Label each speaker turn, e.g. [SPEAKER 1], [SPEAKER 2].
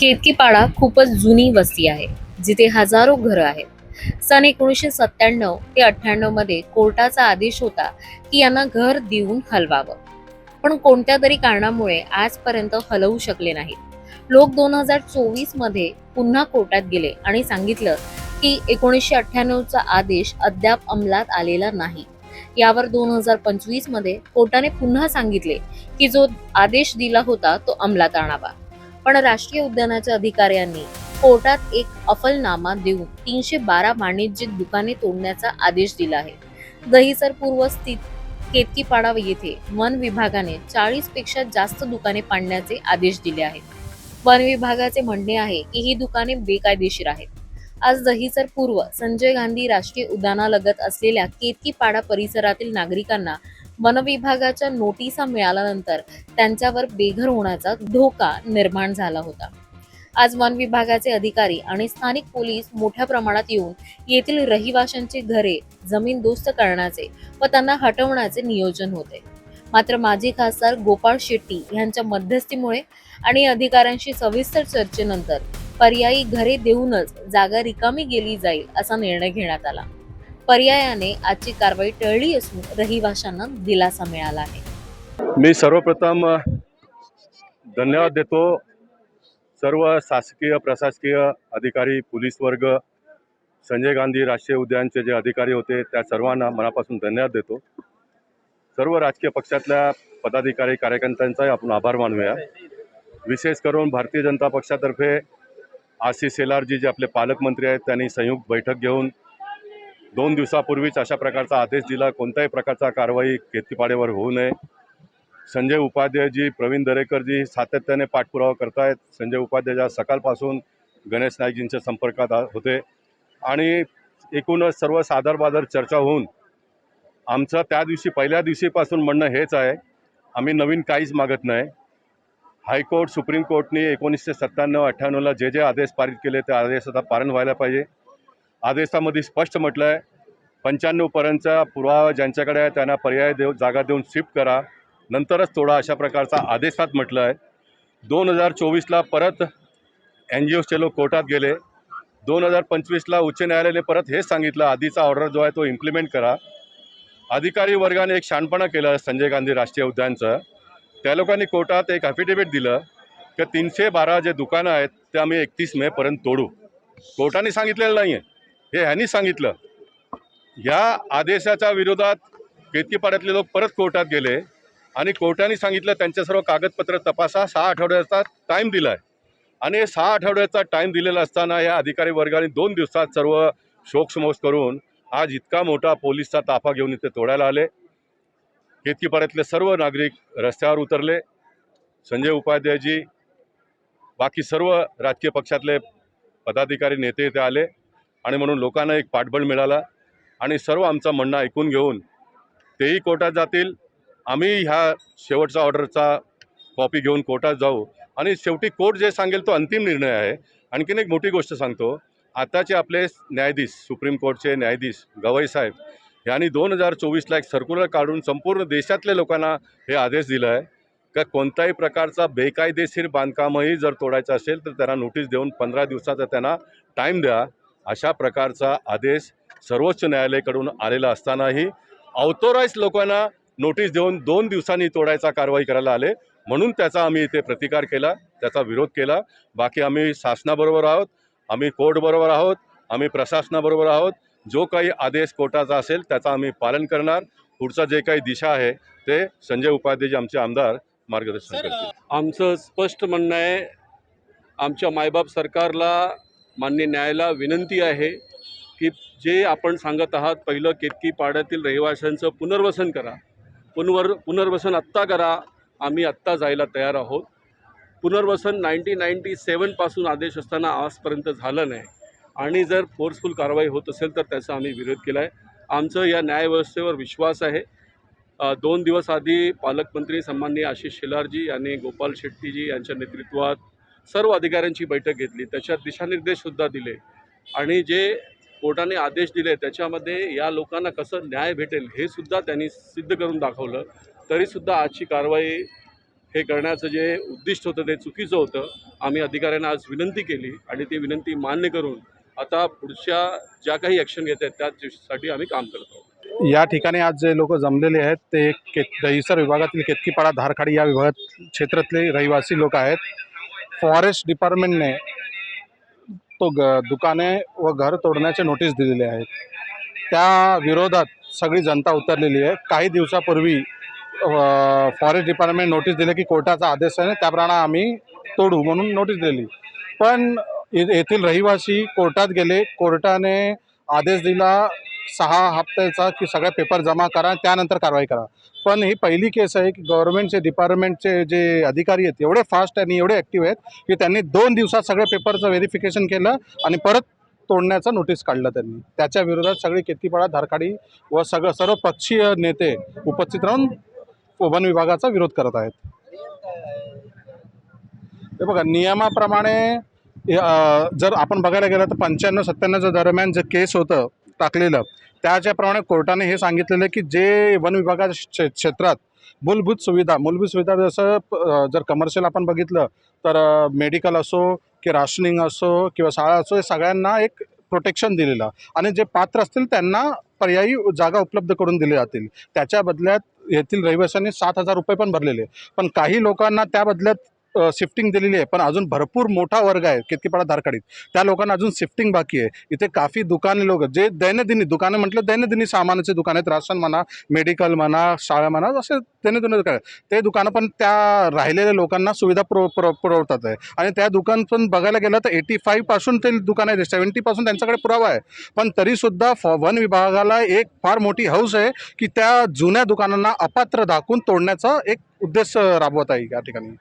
[SPEAKER 1] केतकीपाडा खूपच जुनी वस्ती आहे जिथे हजारो घरं आहेत. सन एकोणीसशे सत्त्याण्णव ते अठ्ठ्याण्णवमध्ये कोर्टाचा आदेश होता की यांना घर देऊन हलवावं. पण कोणत्या तरी कारणामुळे आजपर्यंत हलवू शकले नाहीत. लोक दोन हजार चोवीसमध्ये पुन्हा कोर्टात गेले आणि सांगितलं की एकोणीसशे अठ्ठ्याण्णवचा आदेश अद्याप अंमलात आलेला नाही. यावर दोन हजार पंचवीसमध्ये कोर्टाने पुन्हा सांगितले की जो आदेश दिला होता तो अंमलात आणावा. पण राष्ट्रीय उद्यानाच्या अधिकाऱ्यांनी कोर्टात एक अफलनामा देऊन तीनशे बारा वाणिज्यिक दुकाने तोडण्याचा आदेश दिला आहे. दहिसर पूर्व स्थित केतकीपाडा येथे वन विभागाने चाळीसपेक्षा जास्त दुकाने पाडण्याचे आदेश दिले आहेत. वन विभागाचे म्हणणे आहे की ही दुकाने बेकायदेशीर आहेत. आज दहिसर पूर्व संजय गांधी राष्ट्रीय उद्यानालगत असलेल्या केतकीपाडा परिसरातील नागरिकांना वन विभागाच्या नोटिसा मिळाल्यानंतर त्यांच्यावर बेघर होण्याचा धोका निर्माण झाला होता. आज वन विभागाचे अधिकारी आणि स्थानिक पोलीस मोठ्या प्रमाणात येऊन येथील रहिवाशांची घरे जमीन दोस्त करण्याचे व त्यांना हटवण्याचे नियोजन होते. मात्र माजी खासदार गोपाळ शेट्टी यांच्या मध्यस्थीमुळे आणि अधिकाऱ्यांशी सविस्तर चर्चेनंतर पर्यायी घरे देऊनच जागा रिकामी गेली जाईल असा निर्णय घेण्यात आला. पर्यायाने आजची कारवाई टळली असून रहिवाशांना दिलासा मिळाला आहे.
[SPEAKER 2] मी सर्वप्रथम धन्यवाद देतो सर्व शासकीय प्रशासकीय अधिकारी पोलीस वर्ग संजय गांधी राष्ट्रीय उद्यानचे जे अधिकारी होते त्या सर्वांना मनापासून धन्यवाद देतो. सर्व राजकीय पक्षातल्या पदाधिकारी कार्यकर्त्यांचाही आपण आभार मानूया. विशेष करून भारतीय जनता पक्षातर्फे आशिष शेलारजी जे आपले पालकमंत्री आहेत त्यांनी संयुक्त बैठक घेऊन दोन दिवसापूर्वीच अशा प्रकारचा आदेश दिला. कोणत्याही प्रकारचा कारवाई केतकीपाड्यावर होऊ नये. संजय उपाध्यायजी प्रवीण दरेकरजी सातत्याने पाठपुरावा करतायत. संजय उपाध्याय सकाळपासून गणेश नाईकजींच्या संपर्कात होते. आणि एकूणच सर्व सादर चर्चा होऊन आमचं त्या दिवशी पहिल्या दिवशीपासून म्हणणं हेच आहे आम्ही नवीन काहीच मागत नाही. हायकोर्ट सुप्रीम कोर्टने एकोणीसशे सत्त्याण्णव अठ्ठ्याण्णवला जे जे आदेश पारित केले ते आदेश आता पालन व्हायला पाहिजे. आदेशामध्ये स्पष्ट म्हटलं आहे पंच्याण्णवपर्यंतचा पुरावा ज्यांच्याकडे आहे त्यांना पर्याय देऊ जागा देऊन शिफ्ट करा. नंतरच तोडा अशा प्रकारचा आदेशात म्हटलं आहे दोन हजार चोवीसला परत एन जी ओचे लोक कोर्टात गेले. दोन हजार पंचवीसला उच्च न्यायालयाने परत हेच सांगितलं आधीचा ऑर्डर जो आहे तो इम्प्लिमेंट करा. अधिकारी वर्गाने एक शहाणपणा केलं संजय गांधी राष्ट्रीय उद्यानचं. त्या लोकांनी कोर्टात एक ॲफिडेविट दिलं की तीनशे बारा जे दुकानं आहेत ते आम्ही एकतीस मेपर्यंत तोडू. कोर्टाने सांगितलेलं नाही आहे हे ह्यांनी सांगितलं. या आदेशाच्या विरोधात केतकीपाड्यातले लोक परत कोर्टात गेले आणि कोर्टाने सांगितलं त्यांच्या सर्व कागदपत्र तपासा सहा आठवड्याचा टाईम दिला आहे आणि सहा आठवड्याचा टाईम दिलेला असताना या अधिकारी वर्गाने दोन दिवसात सर्व शोकसमोस करून आज इतका मोठा पोलीसचा ताफा घेऊन इथे तोडायला आले. केतकीपाड्यातले सर्व नागरिक रस्त्यावर उतरले. संजय उपाध्यायजी बाकी सर्व राजकीय पक्षातले पदाधिकारी नेते इथे आले. आणि म्हणून लोकांना एक पाठबळ मिळाला. आणि सर्व आमचं म्हणणं ऐकून घेऊन तेही कोर्टात जातील. आम्ही ह्या शेवटचा ऑर्डरचा कॉपी घेऊन कोर्टात जाऊ. आणि शेवटी कोर्ट जे सांगेल तो अंतिम निर्णय आहे. आणखीन एक मोठी गोष्ट सांगतो. आताचे आपले न्यायाधीश सुप्रीम कोर्टचे न्यायाधीश गवई साहेब यांनी दोन हजार चोवीसला एक सर्क्युलर काढून संपूर्ण देशातल्या लोकांना हे आदेश दिला आहे. का कोणताही प्रकारचा बेकायदेशीर बांधकामही जर तोडायचं असेल तर त्यांना नोटीस देऊन पंधरा दिवसाचा त्यांना टाईम द्या. अशा प्रकारचा आदेश सर्वोच्च न्यायालयाकडून आलेला असतानाही ऑथोराईज लोकांना नोटीस देऊन दोन दिवसांनी तोडायचा कारवाई करायला आले. म्हणून त्याचा आम्ही इथे प्रतिकार केला त्याचा विरोध केला. बाकी आम्ही शासनाबरोबर आहोत आम्ही कोर्टबरोबर आहोत आम्ही प्रशासनाबरोबर आहोत. जो काही आदेश कोर्टाचा असेल त्याचा आम्ही पालन करणार. पुढचा जे काही दिशा आहे ते संजय उपाध्याय जे आमचे आमदार मार्गदर्शन करतील.
[SPEAKER 3] आमचं स्पष्ट म्हणणं आहे आमच्या मायबाप सरकारला मान्य न्यायाला विनंती आहे की जे आपण सांगत आहात पहिलं केतकी पाड्यातील रहिवाशांचं पुनर्वसन करा. पुनर्वर पुनर्वसन आत्ता करा. आम्ही आत्ता जायला तयार आहोत. पुनर्वसन नाईन्टीन नाईन्टी सेवनपासून आदेश असताना आजपर्यंत झालं नाही. आणि जर फोर्सफुल कारवाई होत असेल तर त्याचा आम्ही विरोध केला आहे आमचं या न्यायव्यवस्थेवर विश्वास आहे. दोन दिवस आधी पालकमंत्री सन्माननीय आशिष शेलारजी यांनी गोपाल शेट्टीजी यांच्या नेतृत्वात सर्व अधिकाऱ्यांची बैठक घेतली. त्याच्यात दिशानिर्देशसुद्धा दिले. आणि जे कोर्टाने आदेश दिले त्याच्यामध्ये या लोकांना कसं न्याय भेटेल हे सुद्धा त्यांनी सिद्ध करून दाखवलं. तरीसुद्धा आजची कारवाई हे करण्याचं जे उद्दिष्ट होतं ते चुकीचं होतं. आम्ही अधिकाऱ्यांना आज विनंती केली आणि ती विनंती मान्य करून आता पुढच्या ज्या काही ॲक्शन घेत आहेत त्यासाठी आम्ही काम करतो
[SPEAKER 4] या ठिकाणी आज जे लोक जमलेले आहेत ते के दहिसर विभागातील केतकीपाडा धारखाडी या विभागात क्षेत्रातले रहिवासी लोक आहेत. फॉरेस्ट डिपार्टमेंटने तो ग दुकाने व घर तोडण्याचे नोटीस दिलेले आहेत. त्या विरोधात सगळी जनता उतरलेली आहे. काही दिवसापूर्वी फॉरेस्ट डिपार्टमेंट नोटीस दिले की कोर्टाचा आदेश आहे त्याप्रमाणे आम्ही तोडू म्हणून नोटीस दिली पण ये- येथील रहिवासी कोर्टात गेले. कोर्टाने आदेश दिला सहा हप्त्याचा की सगळे पेपर जमा करा त्यानंतर कारवाई करा. पण ही पहिली केस आहे की गव्हर्नमेंटचे डिपार्टमेंटचे जे अधिकारी आहेत एवढे फास्ट आणि एवढे ॲक्टिव्ह आहेत की त्यांनी दोन दिवसात सगळे पेपरचं व्हेरिफिकेशन केलं आणि परत तोडण्याचं नोटीस काढलं त्यांनी. त्याच्या विरोधात सगळी केतकीपाडा धारखाडी व सगळं सर्व पक्षीय नेते उपस्थित राहून वन विभागाचा विरोध करत आहेत. हे बघा नियमाप्रमाणे जर आपण बघायला गेलं तर पंच्याण्णव सत्त्याण्णवच्या दरम्यान जे केस होतं टाकलेलं. त्याच्याप्रमाणे कोर्टाने हे सांगितलेलं की जे वन विभागाच्या क्षे- क्षेत्रात मूलभूत सुविधा मूलभूत सुविधा जसं जर कमर्शियल आपण बघितलं तर मेडिकल असो की राशनिंग असो किंवा शाळा असो हे सगळ्यांना एक प्रोटेक्शन दिलेलं आणि जे पात्र असतील त्यांना पर्यायी जागा उपलब्ध करून दिल्या जातील. त्याच्या बदल्यात येथील रहिवाशांनी सात हजार रुपये पण भरलेले पण काही लोकांना त्या बदल्यात शिफ्टिंग दिलेली आहे. पण अजून भरपूर मोठा वर्ग आहे केतकीपाडा धारकाडीत. त्या लोकांना अजून शिफ्टिंग बाकी आहे. इथे काफी दुकाने लोक जे दैनंदिनी दुकानं म्हटलं दैनंदिनी सामानाचे दुकान आहेत. राशन म्हणा मेडिकल म्हणा शाळा म्हणा असे दैनंदिन दुकान ते दुकानं पण त्या राहिलेल्या लोकांना सुविधा पुरव पुरव पुरवतात आहे. आणि त्या दुकान पण बघायला गेलं तर एटी फाईव्हपासून ते दुकान आहे सेवन्टीपासून त्यांच्याकडे पुरावा आहे. पण तरीसुद्धा फ वन विभागाला एक फार मोठी हौस आहे की त्या जुन्या दुकानांना अपात्र दाखवून तोडण्याचा एक उद्देश राबवत आहे या ठिकाणी.